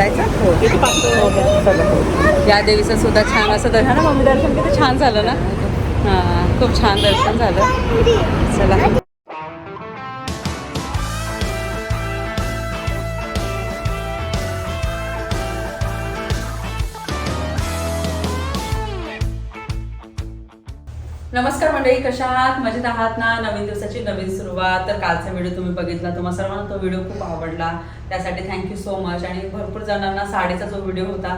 जायचं हो चला या देवीचं सुद्धा छान असं दर्शन. ना मम्मी दर्शन किती छान झालं ना? हां खूप छान दर्शन झालं. चला. नमस्कार मंडळी कशा आहात? मजेत आहात ना? नवीन दिवसाची नवीन सुरुवात. तर कालचा व्हिडिओ तुम्ही बघितला तुम्हाला सर्वांना तो व्हिडिओ खूप आवडला. त्यासाठी थँक्यू सो मच आणि भरपूर जणांना साडीचा जो व्हिडिओ होता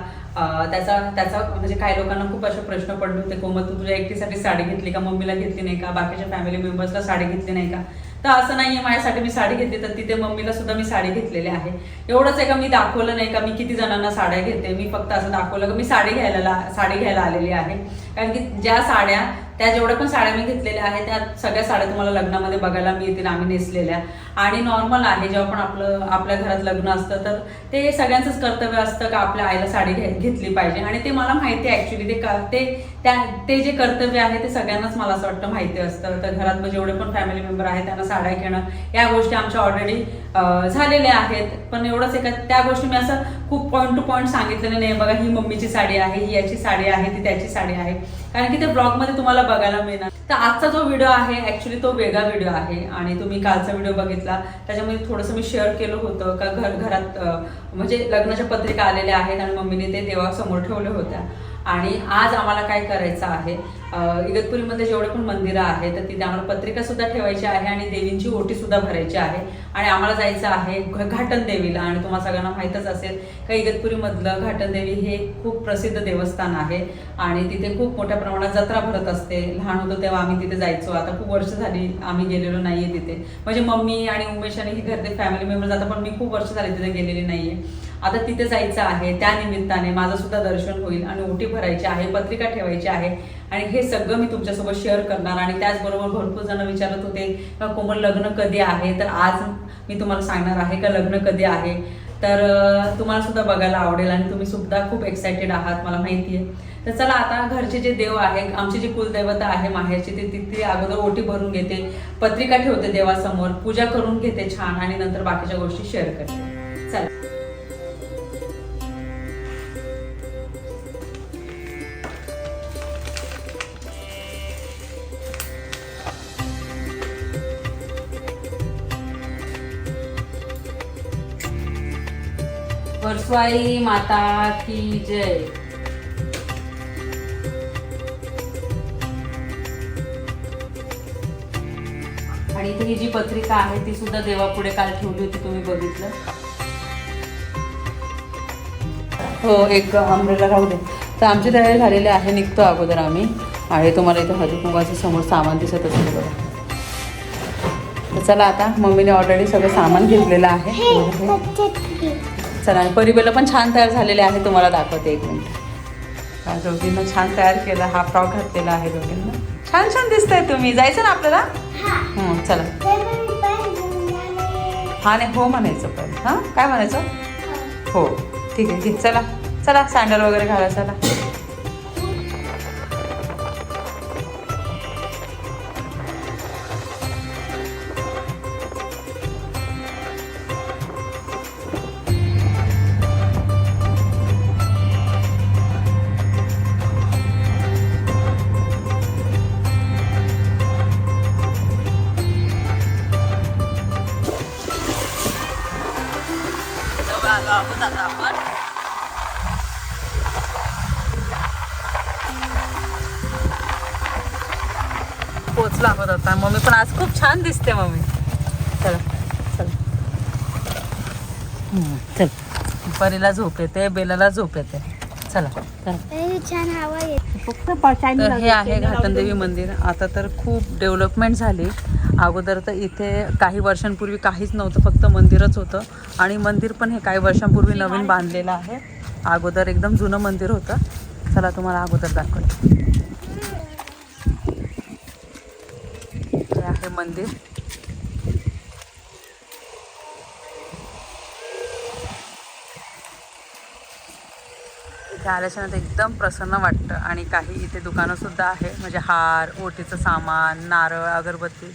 त्याचा त्याचा म्हणजे काही लोकांना खूप असे प्रश्न पडले होते कोमल तू तुझ्या एकटीसाठी साडी घेतली का? मम्मीला घेतली नाही का? बाकीच्या फॅमिली मेंबर्सला साडी घेतली नाही का? तर असं नाहीये माझ्यासाठी मी साडी घेतली तर तिथे मम्मीला सुद्धा मी साडी घेतलेली आहे. एवढंच आहे का मी दाखवलं नाही का? मी किती जणांना साड्या घेते? मी फक्त असं दाखवलं का? मी साडी घ्यायला ला- साडी घ्यायला आलेली आहे. कारण की ज्या साड्या त्या जेवढ्या पण साड्या मी घेतलेल्या आहेत त्या सगळ्या साड्या तुम्हाला लग्नामध्ये बघायला मिळतील आम्ही नेसलेल्या. आणि नॉर्मल आहे जेव्हा पण आपलं आपल्या घरात लग्न असतं तर ते सगळ्यांचंच कर्तव्य असतं का आपल्या आईला साडी घे- घेतली पाहिजे. आणि ते मला माहिती आहे ॲक्च्युली ते का- ते त्या ते जे कर्तव्य आहे ते सगळ्यांनाच मला असं वाटतं माहिती असतं. तर घरात मग जेवढे पण फॅमिली मेंबर आहेत त्यांना साड्या घेणं या गोष्टी आमच्या ऑलरेडी झालेल्या आहेत. पण एवढंच एका त्या गोष्टी मी असं खूप पॉईंट टू पॉईंट सांगितलेलं नाही. बघा ही मम्मीची साडी आहे ही याची साडी आहे ती त्याची साडी आहे. कारण की ते ब्लॉगमध्ये तुम्हाला बघायला मिळणार. तर आजचा जो व्हिडिओ आहे ऍक्च्युली तो वेगळा व्हिडिओ आहे आणि तुम्ही कालचा व्हिडिओ बघितला. त्याच्यामध्ये थोडंसं मी शेअर केलं होतं का घर घरात म्हणजे लग्नाच्या पत्रिका आलेल्या आहेत आणि मम्मीने ते देवासमोर ठेवल्या होत्या. आणि आज आम्हाला काय करायचं आहे इगतपुरीमध्ये जेवढे पण मंदिरं आहेत तर तिथे आम्हाला पत्रिका सुद्धा ठेवायची आहे आणि देवींची ओटी सुद्धा भरायची आहे. आणि आम्हाला जायचं आहे घाटन देवीला आणि तुम्हाला सगळ्यांना माहीतच असेल का इगतपुरीमधलं घाटन देवी हे खूप प्रसिद्ध देवस्थान आहे. आणि तिथे खूप मोठ्या प्रमाणात जत्रा भरत असते. लहान होतो तेव्हा आम्ही तिथे जायचो. आता खूप वर्ष झाली आम्ही गेलेलो नाहीये तिथे. म्हणजे मम्मी आणि उमेश आणि ही घरचे फॅमिली मेंबर आता पण मी खूप वर्ष झाली तिथे गेलेली नाहीये. आता तिथे जायचं आहे त्या निमित्ताने माझं सुद्धा दर्शन होईल आणि ओटी भरायची आहे पत्रिका ठेवायची आहे. आणि हे सगळं मी तुमच्यासोबत शेअर करणार आणि त्याचबरोबर भरपूर जण विचारत होते का कोमल लग्न कधी आहे? तर आज मी तुम्हाला सांगणार आहे का लग्न कधी आहे? तर तुम्हाला सुद्धा बघायला आवडेल आणि तुम्ही सुद्धा खूप एक्सायटेड आहात मला माहिती आहे तर चला आता घरचे जे देव आहे आमची जी कुलदैवता आहे माहेरची ते तिथे अगोदर ओटी भरून घेते पत्रिका ठेवते देवासमोर पूजा करून घेते छान आणि नंतर बाकीच्या गोष्टी शेअर करते. चला. परस्वाई माता की जय। आणि इथे ही जी पत्रिका आहे ती सुद्धा देवापुढे काल ठेवली होती तुम्ही बघितलं. हो एक अंब्रेला राहू दे. तर आमची तयारी झालेली आहे निघतो अगोदर आम्ही. आणि तुम्हाला इथं हळदी समोर सामान दिसत असेल बघा. तर चला आता मम्मीने ऑलरेडी सगळं सामान घेतलेलं आहे. चला आणि परिबेला पण छान तयार झालेले आहे तुम्हाला दाखवते एक मिनिट. हा, दोघींना छान तयार केला हा फ्रॉक घातलेला आहे दोघींना. छान छान दिसतंय तुम्ही. जायचं ना आपल्याला? हं, चला. हा नाही हो म्हणायचं पण. हां काय म्हणायचं? हो. ठीक आहे ठीक चला चला सँडल वगैरे घाला चला. आलो आहोत आता आपण पोचला आहोत आता मम्मी पण आज खूप छान दिसते मम्मी. चला चला. चल. परीला झोप येते बेलाला झोप येते. चला चला. छान हवा येते. फक्त हे आहे घाटनदेवी मंदिर. आता तर खूप डेव्हलपमेंट झाली. अगोदर तर इथे काही वर्षांपूर्वी काहीच नव्हतं फक्त मंदिरच होतं. आणि मंदिर पण हे काही वर्षांपूर्वी नवीन बांधलेलं आहे. अगोदर एकदम जुनं मंदिर होतं. चला तुम्हाला अगोदर दाखवते. हे आहे मंदिर. इथे आल्याच्यानंतर एकदम प्रसन्न वाटतं. आणि काही इथे दुकानंसुद्धा आहे. म्हणजे हार ओटीचं सामान नारळ अगरबत्ती.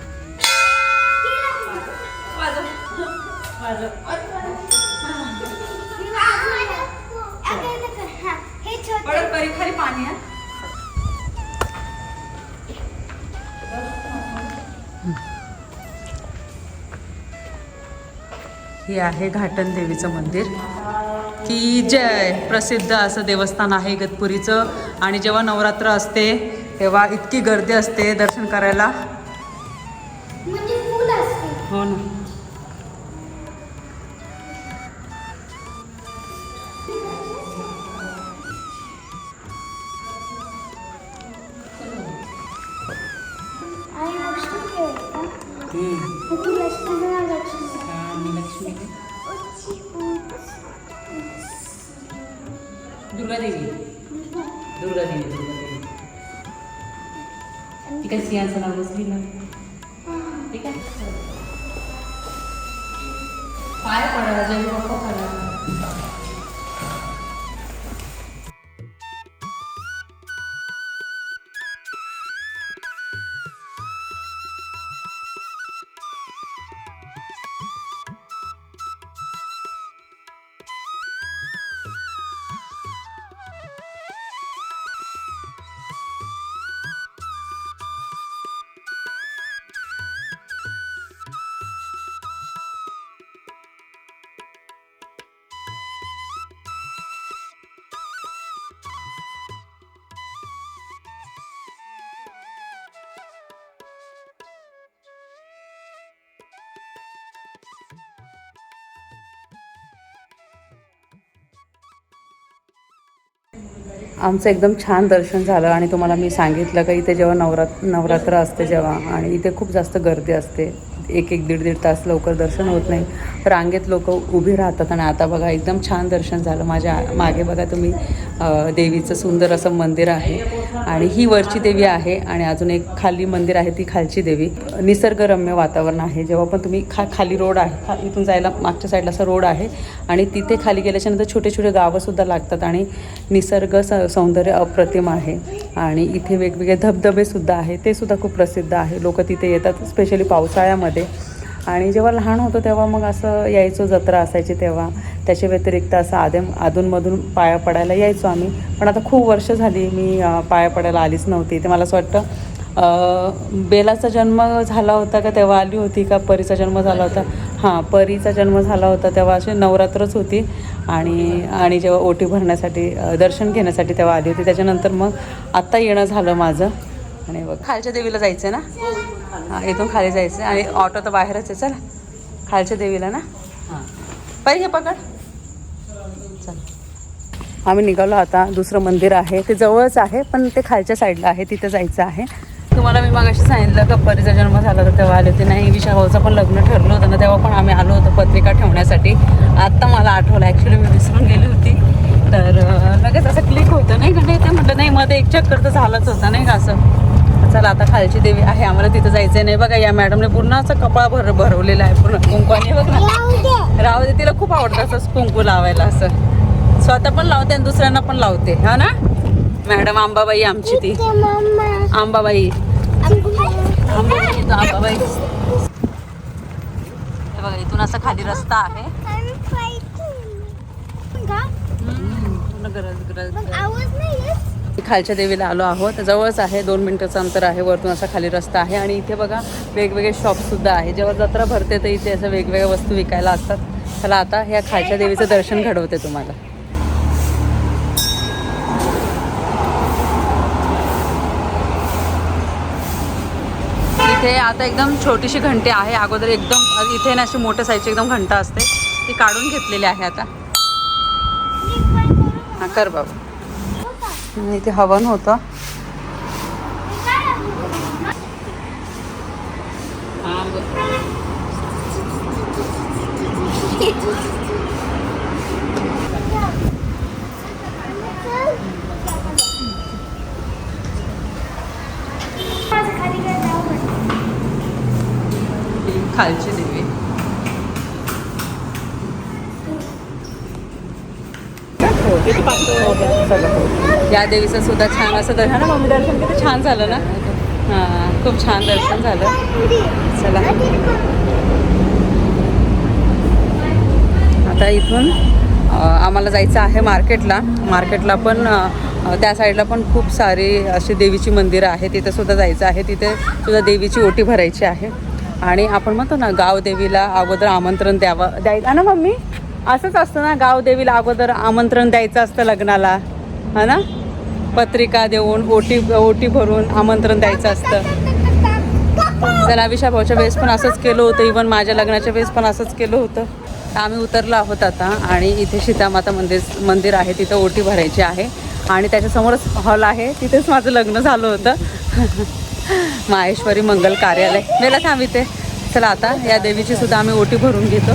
खाली पाणी आहे हे आहे घाटन देवीचं मंदिर. की जय प्रसिद्ध असं देवस्थान आहे इगतपुरीचं आणि जेव्हा नवरात्र असते तेव्हा इतकी गर्दी असते दर्शन करायला. म्हणजे फुल असते. हो ना. दुर्गा देवी दुर्गा देवी ती काय सिंहाचं नाव बसली ना? ठीक आहे. पाय पडा जय बाप्पा पडा आमचं एकदम छान दर्शन झालं आणि तुम्हाला मी सांगितलं का इथे जेव्हा नवरात नवरात्र असते जेव्हा आणि इथे खूप जास्त गर्दी असते. एक एक दीड दीड तास लवकर दर्शन होत नाही. रांगेत लोक उभी राहतात आणि आता बघा एकदम छान दर्शन झालं. माझ्या मागे बघा तुम्ही देवीचं सुंदर असं मंदिर आहे आणि ही वरची देवी आहे आणि अजून एक खाली मंदिर आहे ती खालची देवी. निसर्गरम्य वातावरण आहे. जेव्हा पण तुम्ही खा खाली रोड आहे खा इथून जायला मागच्या साईडला असा रोड आहे आणि तिथे खाली गेल्याच्यानंतर छोटे छोटे गावंसुद्धा लागतात आणि निसर्ग स सौंदर्य अप्रतिम आहे. आणि इथे वेगवेगळे धबधबेसुद्धा आहे ते सुद्धा खूप प्रसिद्ध आहे. लोक तिथे येतात स्पेशली पावसाळ्यामध्ये. आणि जेव्हा लहान होतो तेव्हा मग असं यायचो जत्रा असायची तेव्हा. त्याच्या व्यतिरिक्त असं आदम अधूनमधून पाया पडायला यायचो आम्ही. पण आता खूप वर्ष झाली मी पाया पडायला आलीच नव्हती. ते मला असं वाटतं बेलाचा जन्म झाला होता का तेव्हा आली होती का परीचा जन्म झाला होता? हां परीचा जन्म झाला होता तेव्हा अशी नवरात्रच होती. आणि आणि जेव्हा ओटी भरण्यासाठी दर्शन घेण्यासाठी तेव्हा आली होती. त्याच्यानंतर मग आत्ता येणं झालं माझं. आणि बघ. खालच्या देवीला जायचं ना? हां इथून खाली जायचं आणि ऑटो तर बाहेरच आहे. चला. खालच्या देवीला ना? हां. पाहिजे पकड. चल. आम्ही निघालो आता. दुसरं मंदिर आहे. ते जवळच आहे पण ते खालच्या साईडला आहे. तिथे जायचं आहे. तुम्हाला मी मगाशी सांगितलं का परीचा जन्म झाला तर तेव्हा आले होते. नाही विशा भाऊचं पण लग्न ठरलं होतं ना तेव्हा पण आम्ही आलो होतो पत्रिका ठेवण्यासाठी. आत्ता मला आठवलं. ॲक्च्युली मी विसरून गेली होती. तर लगेच असं क्लिक होतं. नाही का? नाही ते म्हटलं नाही मध्ये एक चक्कर तर झालंच होतं. नाही का असं? चला आता खालची देवी आहे आम्हाला तिथं जायचं नाही बघा या मॅडमने पूर्ण असं कपाळ भर भरवलेलं आहे पूर्ण कुंकवाने बघ ना राहू दे तिला खूप आवडतं असं कुंकू लावायला असं. स्वतः पण लावते आणि दुसऱ्यांना पण लावते हा ना? मॅडम आंबाबाई आमची ती. आंबाबाई. आंबा- आंबाबाई. हे बघा इथून असा खाली रस्ता आहे. गरज गरज खालच्या देवीला आलो आहोत. जवळच आहे दोन मिनटाचं अंतर आहे वरतून असा खाली रस्ता आहे आणि इथे बघा वेगवेगळे शॉपसुद्धा आहे. जेव्हा जत्रा भरते तर इथे असं वेगवेगळ्या वस्तू विकायला असतात. चला आता ह्या खालच्या देवीचं दर्शन घडवते तुम्हाला. इथे आता एकदम छोटीशी घंटी आहे. अगोदर एकदम इथे ना अशी मोठ्या साईजची एकदम घंटा असते. ती काढून घेतलेली आहे आता. हां हा कर बाबा. आणि इथे हवन होतं. खालचे देवी किती पातळ हो, हो, सगळं या देवीचं सुद्धा छान असं दर्शन. ना मम्मी दर्शन किती छान झालं ना? हां खूप छान दर्शन झालं. चला. आता इथून आम्हाला जायचं आहे मार्केटला. मार्केटला पण त्या साईडला पण खूप सारी अशी देवीची मंदिरं आहे तिथे सुद्धा जायचं आहे. तिथे सुद्धा देवीची ओटी भरायची आहे. आणि आपण म्हणतो ना गाव देवीला अगोदर आमंत्रण द्यावं द्यायचं. ना मम्मी? असंच असतं ना गावदेवीला अगोदर आमंत्रण द्यायचं असतं लग्नाला. हा ना? पत्रिका देऊन ओटी ओटी भरून आमंत्रण द्यायचं असतं. चला विशा भाऊच्या वेळेस पण असंच केलं होतं. इवन माझ्या लग्नाच्या वेळेस पण असंच केलं होतं. तर आम्ही उतरलो आहोत आता आणि इथे सीतामाता मंदिर मंदिर आहे. तिथं ओटी भरायची आहे. आणि त्याच्यासमोरच हॉल आहे. तिथेच माझं लग्न झालं होतं. माहेश्वरी मंगल कार्यालय. मेला थांब इथे. चला आता या देवीची सुद्धा आम्ही ओटी भरून घेतो.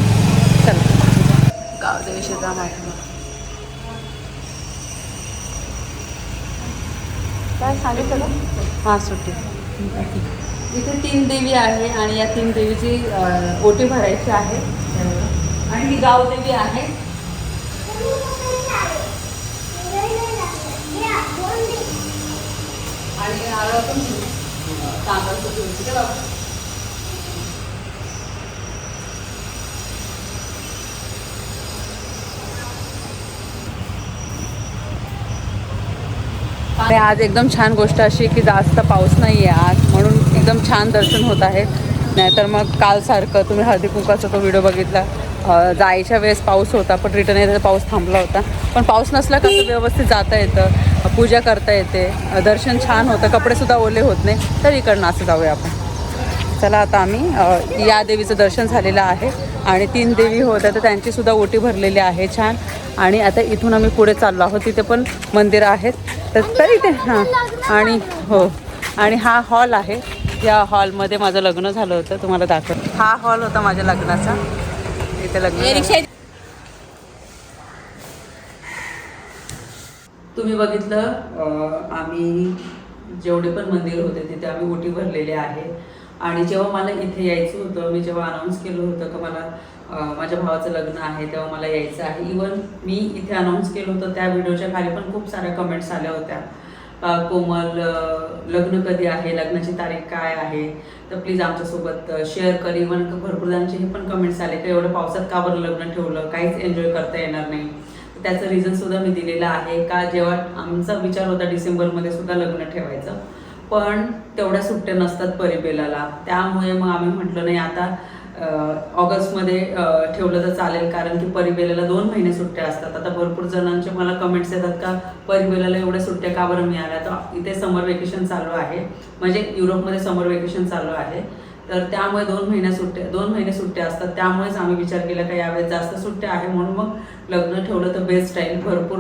गावदेवी सीतामाता काय सांगितलं हां सुट्टी. इथे तीन देवी आहे आणि या तीन देवीची ओटी भरायची आहे. आणि ही गावदेवी आहे. आणि तांदळाचं आणि आज एकदम छान गोष्ट अशी की जास्त पाऊस नाही आहे आज म्हणून एकदम छान दर्शन होत आहे. नाहीतर मग कालसारखं तुम्ही हळदी कुंकाचा तो व्हिडिओ बघितला. जायच्या वेळेस पाऊस होता पण रिटर्न येताना पाऊस थांबला होता. पण पाऊस नसला का व्यवस्थित जाता येतं पूजा करता येते दर्शन छान होतं कपडेसुद्धा ओले होत नाही तर इकडनं असं जाऊया आपण. चला आता आम्ही या देवीचं दर्शन झालेलं आहे आणि तीन देवी होत्या तर त्यांचीसुद्धा ओटी भरलेली आहे छान. आणि आता इथून आम्ही पुढे चाललो आहोत तिथे पण मंदिरं आहेत. तर तरी ते हां. आणि हो. आणि हा हॉल आहे. या हॉलमध्ये माझं लग्न झालं होतं. तुम्हाला दाखव हा हॉल होता माझ्या लग्नाचा. इथे लग्न. तुम्ही बघितलं आम्ही जेवढे पण मंदिर होते तिथे आम्ही ओटी भरलेली आहे. आणि जेव्हा मला इथे यायचं होतं मी जेव्हा अनाऊन्स केलं होतं का मला माझ्या भावाचं लग्न आहे तेव्हा मला यायचं आहे. इवन मी इथे अनाऊन्स केलं होतं त्या व्हिडिओच्या खाली पण खूप साऱ्या कमेंट्स आल्या होत्या. कोमल लग्न कधी आहे लग्नाची तारीख काय आहे? तर प्लीज आमच्यासोबत शेअर कर. इवन भरपूर जणांचे हे पण कमेंट्स आले की एवढं पावसात का बरं लग्न ठेवलं? काहीच एन्जॉय करता येणार नाही. त्याचं रिझनसुद्धा मी दिलेलं आहे का जेव्हा आमचा विचार होता डिसेंबरमध्ये सुद्धा लग्न ठेवायचं. पण तेवढ्या सुट्ट्या नसतात परिबेलाला त्यामुळे मग आम्ही म्हटलं नाही आता ऑगस्टमध्ये ठेवलं तर चालेल. कारण की परिबेलाला दोन महिने सुट्ट्या असतात. आता भरपूर जणांचे मला कमेंट्स येतात का परिबेलाला एवढ्या सुट्ट्या का बरं मिळाल्या? तर इथे समर वेकेशन चालू आहे. म्हणजे युरोपमध्ये समर वेकेशन चालू आहे. तर त्यामुळे दोन महिन्या सुट्ट्या दोन महिने सुट्ट्या असतात. त्यामुळेच आम्ही विचार केला का यावेळेस जास्त सुट्ट्या आहे म्हणून मग लग्न ठेवलं तर बेस्ट राहील भरपूर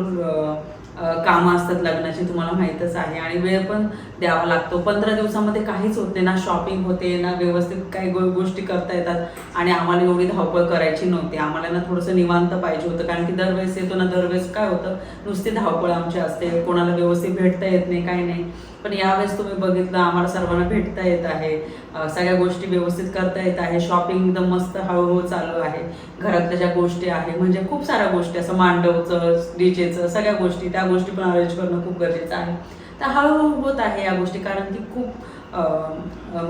कामं असतात लग्नाची तुम्हाला माहीतच आहे. आणि वेळ पण द्यावा लागतो. पंधरा दिवसामध्ये काहीच होते ना शॉपिंग होते ना व्यवस्थित काही गो गोष्टी करता येतात. आणि आम्हाला एवढी धावपळ करायची नव्हती. आम्हाला ना थोडंसं निवांत पाहिजे होतं. कारण की दरवेळेस येतो ना दरवेळेस काय होतं? नुसती धावपळ आमची असते. कोणाला व्यवस्थित भेटता येत नाही काही नाही. पण यावेळेस तुम्ही बघितलं आम्हाला सर्वांना भेटता येत आहे. सगळ्या गोष्टी व्यवस्थित करता येत आहे. शॉपिंग एकदम मस्त हळूहळू चालू आहे. घरातल्या ज्या गोष्टी आहे म्हणजे खूप साऱ्या गोष्टी असं मांडवचं डीजेचं सगळ्या गोष्टी त्या गोष्टी पण अरेंज करणं खूप गरजेचं आहे. तर हळूहळू होत आहे या गोष्टी कारण की खूप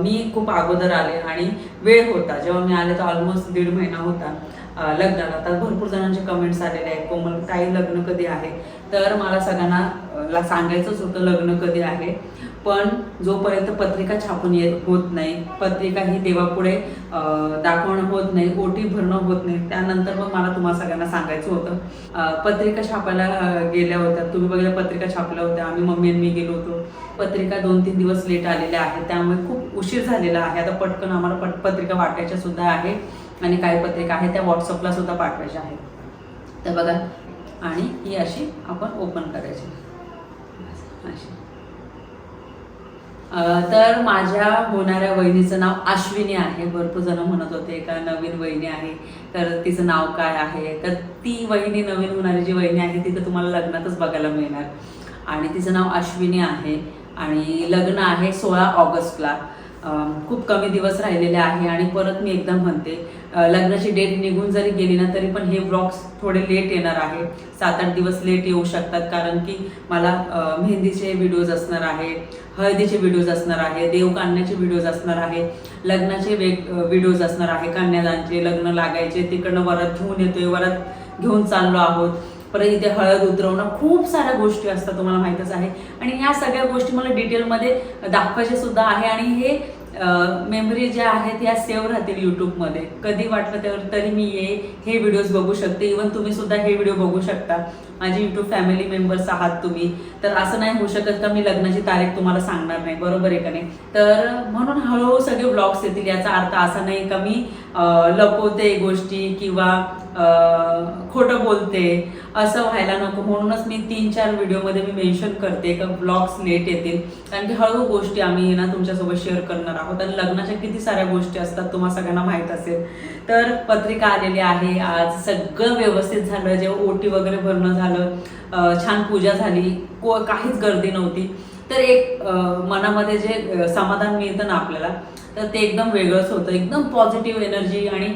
मी खूप अगोदर आले आणि वेळ होता. जेव्हा मी आले तर ऑलमोस्ट दीड महिना होता. अं, लग्नाला. भरपूर जणांचे कमेंट्स आलेले आहेत. कोमल काही लग्न कधी आहे? तर मला सगळ्यांना ला सांगायचंच होतं लग्न कधी आहे? पण जोपर्यंत पत्रिका छापून येत होत नाही पत्रिका ही देवापुढे दाखवणं होत नाही ओटी भरणं होत नाही त्यानंतर मग मला तुम्हाला सगळ्यांना सांगायचं होतं. पत्रिका छापायला गेल्या होत्या. तुम्ही बघितलं पत्रिका छापल्या होत्या. आम्ही मम्मी आणि मी गेलो होतो. पत्रिका दोन तीन दिवस लेट आलेल्या आहेत. त्यामुळे खूप उशीर झालेला आहे. आता पटकन आम्हाला पट पत्रिका वाटायच्या सुद्धा आहे. आणि काही पत्रिका आहेत त्या व्हॉट्सअपला सुद्धा पाठवायच्या आहेत. तर बघा आणि ही अशी आपण ओपन करायची. अशी. तर माझ्या होणाऱ्या वहिनीचं नाव अश्विनी आहे. भरपूर जण म्हणत होते का नवीन वहिनी आहे? तर तिचं नाव काय आहे? तर ती वहिनी नवीन होणारी जी वहिनी आहे ती तर तुम्हाला लग्नातच बघायला मिळणार. आणि तिचं नाव अश्विनी आहे. आणि लग्न आहे सोळा ऑगस्टला. खूप कमी दिवस राहिलेले आहे आणि परत मी एकदा म्हणते लग्नाची डेट निघून जरी गेली ना तरी पण हे ब्लॉग्स थोडे लेट येणार आहे. सात आठ दिवस लेट येऊ शकतात कारण की मला मेहंदीचे व्हिडिओज असणार आहे हळदीचे व्हिडिओज असणार आहे देव काढण्याचे व्हिडिओज असणार आहे लग्नाचे वेग व्हिडिओज असणार आहे कन्यादानचे लग्न लागायचे तिकडनं वरात घेऊन येतोय वरात घेऊन चाललो आहोत. परत इथे हळद उतरवणं खूप साऱ्या गोष्टी असतात तुम्हाला माहीतच आहे. आणि ह्या सगळ्या गोष्टी मला डिटेलमध्ये दाखवायचे सुद्धा आहे. आणि हे मेमरी ज्या आहेत या सेव्ह राहतील यूट्यूबमध्ये कधी वाटलं तर तरी मी ये हे व्हिडिओज बघू शकते. इवन तुम्ही सुद्धा हे व्हिडिओ बघू शकता. माझी युट्यूब फॅमिली मेंबर्स आहात तुम्ही. तर असं नाही होऊ शकत का मी लग्नाची तारीख तुम्हाला सांगणार नाही. बरोबर आहे का नाही? तर म्हणून हळूहळू सगळे ब्लॉग्स येतील याचा अर्थ असा नाही का मी लपवते गोष्टी किंवा खोटं बोलते. असं व्हायला नको. म्हणूनच मी तीन चार व्हिडिओमध्ये मी मेन्शन करते का ब्लॉग्स लेट येतील. कारण की हळूहळू गोष्टी आम्ही ना तुमच्यासोबत शेअर करणार आहोत. आणि लग्नाच्या किती साऱ्या गोष्टी असतात तुम्हाला सगळ्यांना माहीत असेल. तर पत्रिका आलेली आहे. आज सगळं व्यवस्थित झालं. जेव्हा ओटी वगैरे भरणं झालं झालं छान पूजा झाली को काहीच गर्दी नव्हती. तर एक मनामध्ये जे समाधान मिळतं ना आपल्याला तर ते एकदम वेगळंच होतं. एकदम पॉझिटिव्ह एनर्जी आणि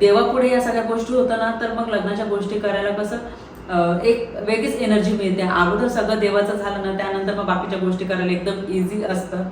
देवापुढे या सगळ्या गोष्टी होतं ना तर मग लग्नाच्या गोष्टी करायला कसं एक वेगळीच एनर्जी मिळते. अगोदर सगळं देवाचं झालं ना त्यानंतर मग बाकीच्या गोष्टी करायला एकदम इझी असतं.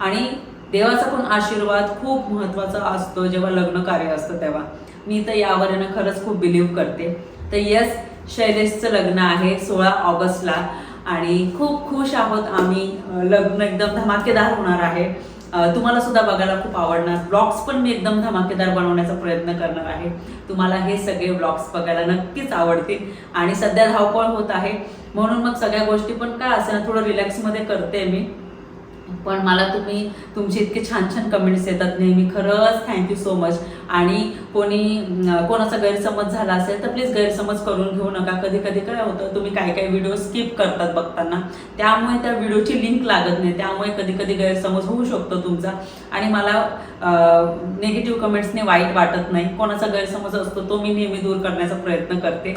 आणि देवाचा पण आशीर्वाद खूप महत्त्वाचा असतो जेव्हा लग्न कार्य असतं तेव्हा. मी तर यावर आहे खरंच खूप बिलीव्ह करते. तर यस शैलेशचं लग्न आहे सोळा ऑगस्टला. आणि खूप खुश आहोत आम्ही. लग्न एकदम धमाकेदार होणार आहे. तुम्हाला सुद्धा बघायला खूप आवडणार. ब्लॉग्स पण मी एकदम धमाकेदार बनवण्याचा प्रयत्न करणार आहे. तुम्हाला हे सगळे ब्लॉग्स बघायला नक्कीच आवडतील. आणि सध्या धावपळ होत आहे. म्हणून मग सगळ्या गोष्टी पण काय असं ना थोडं रिलॅक्समध्ये करते मी. पण मला तुम्ही तुमचे इतके छान छान कमेंट्स येतात. नेहमी खरंच थँक्यू सो मच आणि कोणी कोणाचा गैरसमज झाला असेल तर प्लीज गैरसमज करून घेऊ नका. कधी कधी काय होतं तुम्ही काही काही व्हिडिओ स्किप करतात बघताना. त्यामुळे त्या व्हिडिओची लिंक लागत नाही. त्यामुळे कधी कधी गैरसमज होऊ शकतो तुमचा. आणि मला नेगेटिव्ह कमेंट्सने वाईट वाटत नाही. कोणाचा गैरसमज असतो तो मी नेहमी दूर करण्याचा प्रयत्न करते.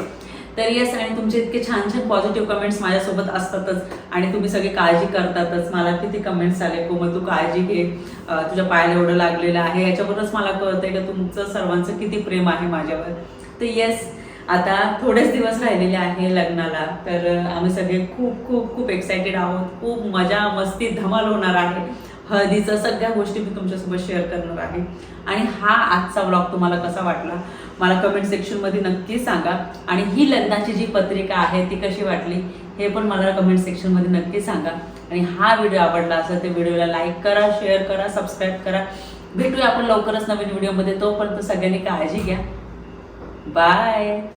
तर येस आणि तुमचे इतके छान छान पॉझिटिव्ह कमेंट्स माझ्यासोबत असतातच. आणि तुम्ही सगळी काळजी करतातच. मला किती कमेंट्स आले कोमल तू काळजी घे. तुझ्या पायाला एवढं लागलेलं आहे. याच्यावरूनच मला कळतंय का तुमचं सर्वांचं किती प्रेम आहे माझ्यावर. तर येस आता थोडेच दिवस राहिलेले आहे लग्नाला. तर आम्ही सगळे खूप खूप खूप एक्सायटेड आहोत. खूप मजा मस्ती धमाल होणार आहे. हळदीचं सगळ्या गोष्टी मी तुमच्यासोबत शेअर करणार आहे. आणि हा आजचा ब्लॉग तुम्हाला कसा वाटला? मला कमेंट सेक्शनमध्ये नक्की सांगा. आणि ही लग्नाची जी पत्रिका आहे ती कशी वाटली? हे पण मला कमेंट सेक्शनमध्ये नक्की सांगा. आणि हा व्हिडिओ आवडला असेल तर व्हिडिओला लाईक करा शेअर करा सबस्क्राईब करा. भेटूया आपण लवकरच नवीन व्हिडिओमध्ये तोपर्यंत सगळ्यांनी काळजी घ्या. बाय